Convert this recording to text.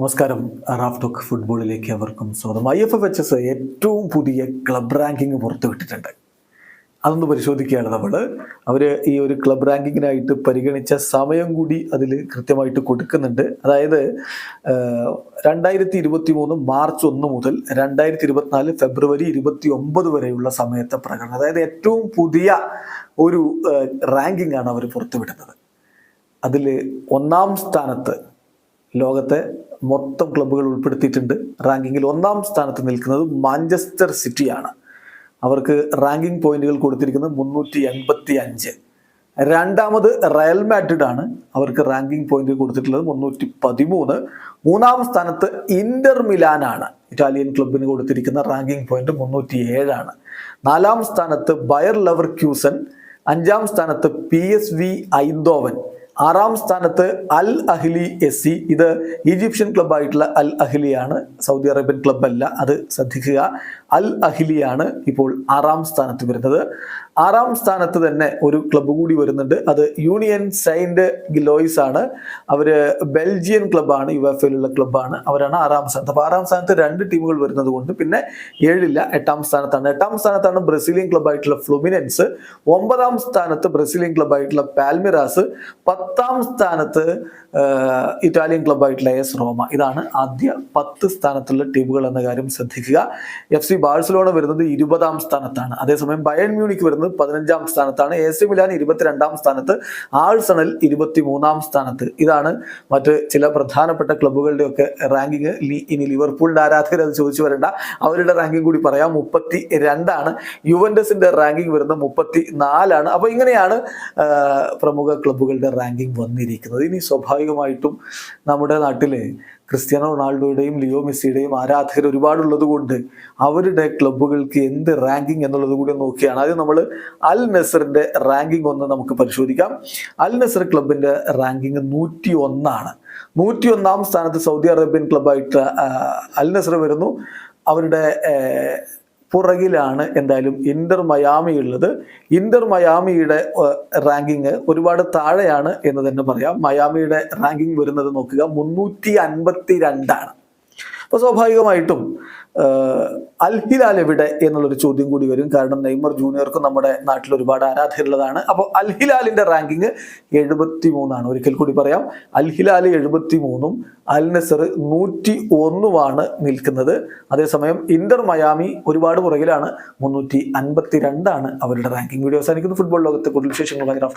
നമസ്കാരം. Raf talk ഫുട്ബോളിലേക്ക് അവർക്കും സ്വാഗതം. I F F H S ഏറ്റവും പുതിയ ക്ലബ് റാങ്കിങ് പുറത്തുവിട്ടിട്ടുണ്ട്. അതൊന്ന് പരിശോധിക്കുകയാണ് നമ്മൾ അവർ ഈ ഒരു ക്ലബ് റാങ്കിങ്ങിനായിട്ട് പരിഗണിച്ച സമയം കൂടി അതിൽ കൃത്യമായിട്ട് കൊടുക്കുന്നുണ്ട്. അതായത് രണ്ടായിരത്തി ഇരുപത്തി മൂന്ന് മാർച്ച് ഒന്ന് മുതൽ രണ്ടായിരത്തി ഇരുപത്തിനാല് ഫെബ്രുവരി ഇരുപത്തി ഒമ്പത് വരെയുള്ള സമയത്തെ പ്രകടനം. അതായത് ഏറ്റവും പുതിയ ഒരു റാങ്കിങ് ആണ് അവർ പുറത്തുവിടുന്നത്. അതിൽ ഒന്നാം സ്ഥാനത്ത് ലോകത്തെ മൊത്തം ക്ലബ്ബുകൾ ഉൾപ്പെടുത്തിയിട്ടുണ്ട്. റാങ്കിങ്ങിൽ ഒന്നാം സ്ഥാനത്ത് നിൽക്കുന്നത് മാഞ്ചസ്റ്റർ സിറ്റിയാണ് അവർക്ക് റാങ്കിംഗ് പോയിന്റുകൾ കൊടുത്തിരിക്കുന്നത് മുന്നൂറ്റി എൺപത്തി അഞ്ച് രണ്ടാമത് റയൽ മാഡ്രിഡ് ആണ് അവർക്ക് റാങ്കിംഗ് പോയിന്റ് കൊടുത്തിട്ടുള്ളത് മുന്നൂറ്റി പതിമൂന്ന് മൂന്നാം സ്ഥാനത്ത് ഇന്റർ മിലാനാണ് ഇറ്റാലിയൻ ക്ലബിന് കൊടുത്തിരിക്കുന്ന റാങ്കിംഗ് പോയിന്റ് മുന്നൂറ്റി ഏഴാണ് നാലാം സ്ഥാനത്ത് ബയർ ലവർ ക്യൂസൻ അഞ്ചാം സ്ഥാനത്ത് പി എസ് വി ഐന്തോവൻ ആറാം സ്ഥാനത്ത് അൽ അഹ്ലി എസ് സി. ഇത് ഈജിപ്ഷ്യൻ ക്ലബ്ബായിട്ടുള്ള അൽ അഹ്ലിയാണ്. സൗദി അറേബ്യൻ ക്ലബ്ബല്ല അത് ശ്രദ്ധിക്കുക. അൽ അഹ്ലിയാണ് ഇപ്പോൾ ആറാം സ്ഥാനത്ത് വരുന്നത്. ആറാം സ്ഥാനത്ത് തന്നെ ഒരു ക്ലബ് കൂടി വരുന്നുണ്ട്. അത് യൂണിയൻ സൈൻഡ് ഗിലോയിസ് ആണ്. അവർ ബെൽജിയൻ ക്ലബ്ബാണ് യു എഫ് എല്ലുള്ള ക്ലബ്ബാണ് അവരാണ് ആറാം സ്ഥാനത്ത്. അപ്പോൾ ആറാം സ്ഥാനത്ത് രണ്ട് ടീമുകൾ വരുന്നത് കൊണ്ട് പിന്നെ ഏഴില്ല എട്ടാം സ്ഥാനത്താണ്. എട്ടാം സ്ഥാനത്താണ് ബ്രസീലിയൻ ക്ലബ്ബായിട്ടുള്ള ഫ്ലുമിനൻസ് ഒമ്പതാം സ്ഥാനത്ത് ബ്രസീലിയൻ ക്ലബ്ബായിട്ടുള്ള പാൽമിറാസ് പത്താം സ്ഥാനത്ത് ഇറ്റാലിയൻ ക്ലബ്ബായിട്ടുള്ള എസ് റോമ. ഇതാണ് ആദ്യ പത്ത് സ്ഥാനത്തുള്ള ടീമുകൾ എന്ന കാര്യം ശ്രദ്ധിക്കുക. എഫ് സി ബാഴ്സലോണ വരുന്നത് ഇരുപതാം സ്ഥാനത്താണ്. അതേസമയം ബയൺ മ്യൂണിക്ക് വരുന്നത് പതിനഞ്ചാം സ്ഥാനത്താണ്. എ സി മിലാൻ ഇരുപത്തിരണ്ടാം സ്ഥാനത്ത്. ആഴ്സണൽ ഇരുപത്തി മൂന്നാം സ്ഥാനത്ത്. ഇതാണ് മറ്റ് ചില പ്രധാനപ്പെട്ട ക്ലബ്ബുകളുടെ ഒക്കെ റാങ്കിങ് ഇനി ലിവർപൂളിന്റെ ആരാധകർ അത് ചോദിച്ചു വരേണ്ട. അവരുടെ റാങ്കിങ് കൂടി പറയാം. മുപ്പത്തി രണ്ടാണ് യുവൻഡസിന്റെ റാങ്കിങ് വരുന്നത് മുപ്പത്തി നാലാണ് അപ്പൊ ഇങ്ങനെയാണ് പ്രമുഖ ക്ലബ്ബുകളുടെ റാങ്കിങ് വന്നിരിക്കുന്നത്. ഇനി സ്വാഭാവികമായിട്ടും നമ്മുടെ നാട്ടിലെ ക്രിസ്ത്യാനോ റൊണാൾഡോയുടെയും ലിയോ മെസ്സിയുടെയും ആരാധകർ ഒരുപാടുള്ളത് കൊണ്ട് അവരുടെ ക്ലബ്ബുകൾക്ക് എന്ത് റാങ്കിങ് എന്നുള്ളത് കൂടി നോക്കിയാണ്. ആദ്യം നമ്മൾ അൽ നസറിന്റെ റാങ്കിങ് ഒന്ന് നമുക്ക് പരിശോധിക്കാം. അൽ നസർ ക്ലബിന്റെ റാങ്കിങ് നൂറ്റി ഒന്നാണ് നൂറ്റി ഒന്നാം സ്ഥാനത്ത് സൗദി അറേബ്യൻ ക്ലബായിട്ട് അൽ നസർ വരുന്നു. അവരുടെ പുറകിലാണ് എന്തായാലും ഇന്റർ മയാമി ഉള്ളത്. ഇന്റർ മയാമിയുടെ റാങ്കിങ് ഒരുപാട് താഴെയാണ് എന്ന് തന്നെ പറയാം. മയാമിയുടെ റാങ്കിങ് വരുന്നത് നോക്കുക. മുന്നൂറ്റി അൻപത്തി രണ്ടാണ് അപ്പോൾ സ്വാഭാവികമായിട്ടും അൽ ഹിലാൽ എവിടെ എന്നുള്ളൊരു ചോദ്യം കൂടി വരും. കാരണം നെയ്മർ ജൂനിയർക്കും നമ്മുടെ നാട്ടിൽ ഒരുപാട് ആരാധകരുള്ളതാണ്. അപ്പോൾ അൽ ഹിലാലിന്റെ റാങ്കിങ് എഴുപത്തി മൂന്നാണ് ഒരിക്കൽ കൂടി പറയാം. അൽ ഹിലാൽ എഴുപത്തി മൂന്നും അൽ നസർ നൂറ്റി ഒന്നുമാണ് നിൽക്കുന്നത്. അതേസമയം ഇന്റർ മയാമി ഒരുപാട് പുറകിലാണ്. മുന്നൂറ്റി അൻപത്തി രണ്ടാണ് അവരുടെ റാങ്കിങ്. വീഡിയോ അവസാനിക്കുന്നു. ഫുട്ബോൾ ലോകത്തെ കൂടുതൽ വിശേഷങ്ങളുമായി ഭയങ്കര